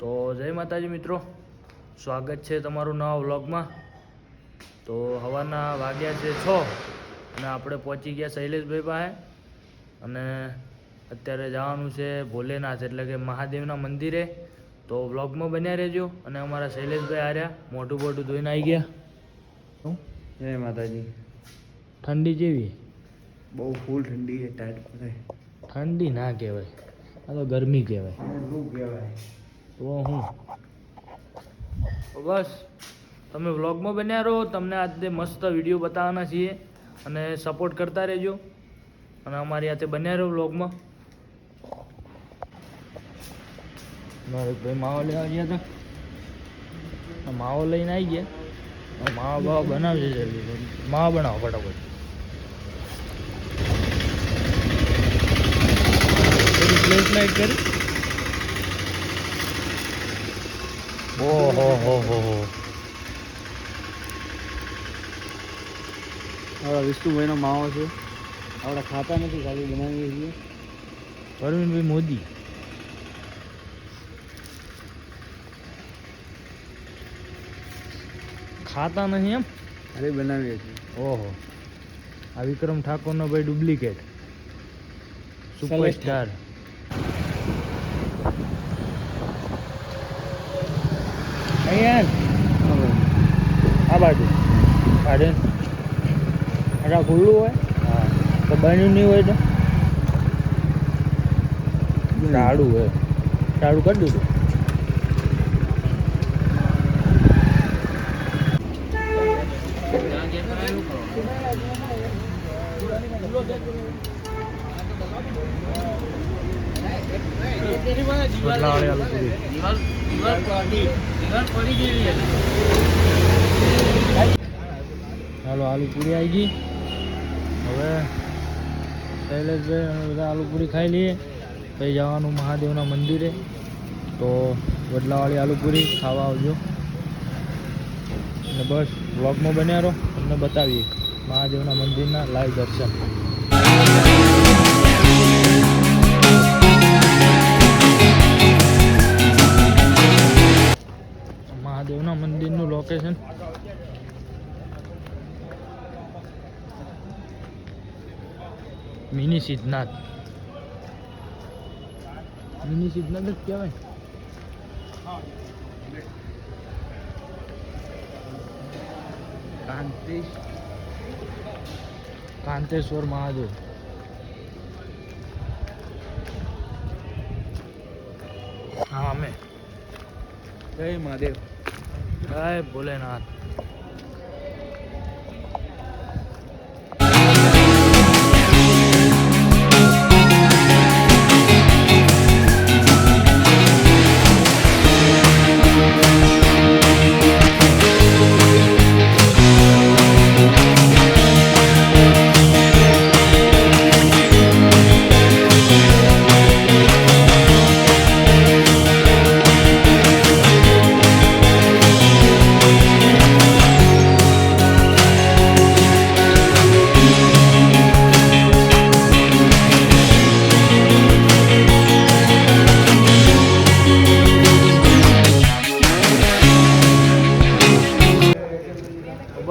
તો જય માતાજી મિત્રો. સ્વાગત છે તમારું નવા વ્લોગમાં. તો હવાના વાગ્યા છે છ અને આપણે પહોંચી ગયા શૈલેષભાઈ પાસે. અને અત્યારે જવાનું છે ભોલેનાથ એટલે કે મહાદેવના મંદિરે. તો વ્લોગમાં બન્યા રહેજો અને અમારા શૈલેષભાઈ આર્યા મોટું મોટું ધોઈને આવી ગયા? જય માતાજી. ઠંડી જેવી બહુ ફૂલ ઠંડી છે ટાઈટ પડે. ઠંડી ના કહેવાય. આ તો ગરમી કહેવાય. કહેવાય. તો હું. બસ, તમે વ્લોગમાં બન્યા રહો, તમને આજે મસ્ત વીડિયો બતાવવાના છીએ અને સપોર્ટ કરતા રહેજો. અને અમારી હાથે બન્યા રહો વ્લોગમાં. મારે ભાઈ માવો લેવા ગયા હતા. માવો લઈને આવી ગયા. માવા બાવા બનાવશે જલ્દી. માવા બનાવો ફટાફટ. લાઈટ કરી. ઓહો હો હો હો. વિષ્ણુભાઈનો માવો છે. આપણે ખાતા નથી ખાલી બનાવીએ છીએ. પરવીનભાઈ મોદી. ખાતા નહીં એમ? અરે બનાવીએ છીએ. ઓહો. આ વિક્રમ ઠાકોરનો ભાઈ ડુપ્લિકેટ. સુપરસ્ટાર. અહીંયા આ બાજુ કાઢે આ ખુલ્લું હોય હા તો બન્યું નહીં હોય તો સારું હોય સારું કરી દીધું બદલાવાળી આલુ આવી ગઈ. હવે શૈલેષભાઈ બધા આલુ પૂરી ખાઈ લઈએ. પછી જવાનું મહાદેવના મંદિરે. તો વડલાવાળી આલુ પૂરી ખાવા આવજો. અને બસ વ્લોગમાં બન્યા રહો. તમને બતાવીએ. મહાદેવના મંદિરના લાઈવ દર્શન. મહાદેવના મંદિરનું location mini Siddhnath. Mini Siddhnath જ કહેવાય. કાંતિ કાંતેશ્વર મહાદેવ. હા અમે. જય મહાદેવ. જય ભોલેનાથ.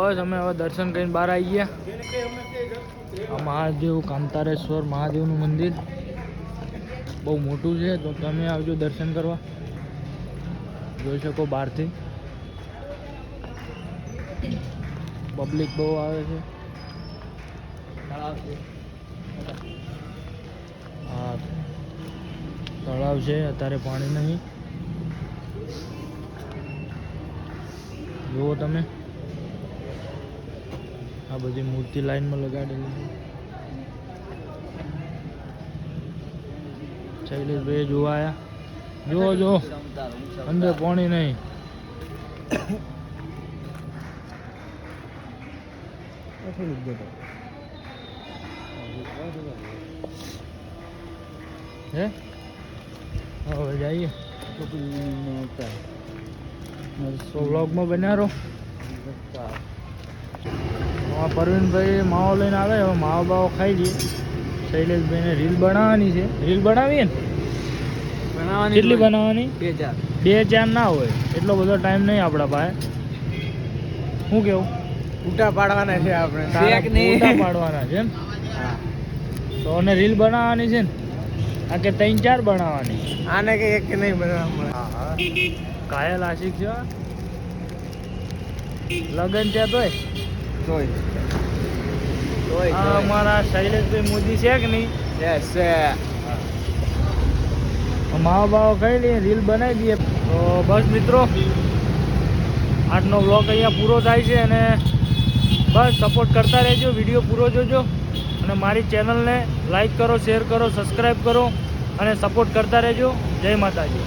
બસ અમે હવે દર્શન કરીને બહાર આવી ગયા. મહાદેવ કાંતારેશ્વર મહાદેવનું મંદિર બહુ મોટું છે, તો તમે આવજો દર્શન કરવા. જોઈ શકો બહારથી. પબ્લિક બહુ આવે છે. હા, તળાવ છે, અત્યારે પાણી નહીં. જુઓ તમે. આ બધી મૂર્તિ લાઈનમાં લગાડેલી છે. શૈલેષભાઈ જોવા આવ્યા જુઓ જો અંદર પાણી નહીં. હે? હવે જઈએ. તો આ પરવીનભાઈ માવો લઈને આવે હવે માવો બાવો ખાઈ લઈએ. શૈલેષભાઈને રીલ બનાવવાની છે. રીલ બનાવીએ ને? બનાવવાની કેટલી બનાવવાની? બે ચાર. બે ચાર ના હોય. એટલો બધો ટાઈમ નહીં આપણા પાસે. શું કેવું? ઉટા પાડવાના છે આપણે. ઉટા પાડવાના છે. તો અને રીલ બનાવવાની છે ને? આ કે ત્રણ ચાર બનાવવાની. આને કે એક કે નહીં બનાવવા કાયલ આશિક છે. લગન છે તોય તોય. આ અમારા શૈલેષભાઈ મોદી છે કે નહીં? યસ માવા બાવા ખાઈ લઈએ રીલ બનાવી દઈએ. તો બસ મિત્રો આજનો વ્લોગ અહીંયા પૂરો થાય છે અને બસ સપોર્ટ કરતા રહેજો વીડિયો પૂરો જોજો. અને મારી ચેનલને લાઈક કરો શેર કરો સબસ્ક્રાઈબ કરો અને સપોર્ટ કરતા રહેજો. જય માતાજી.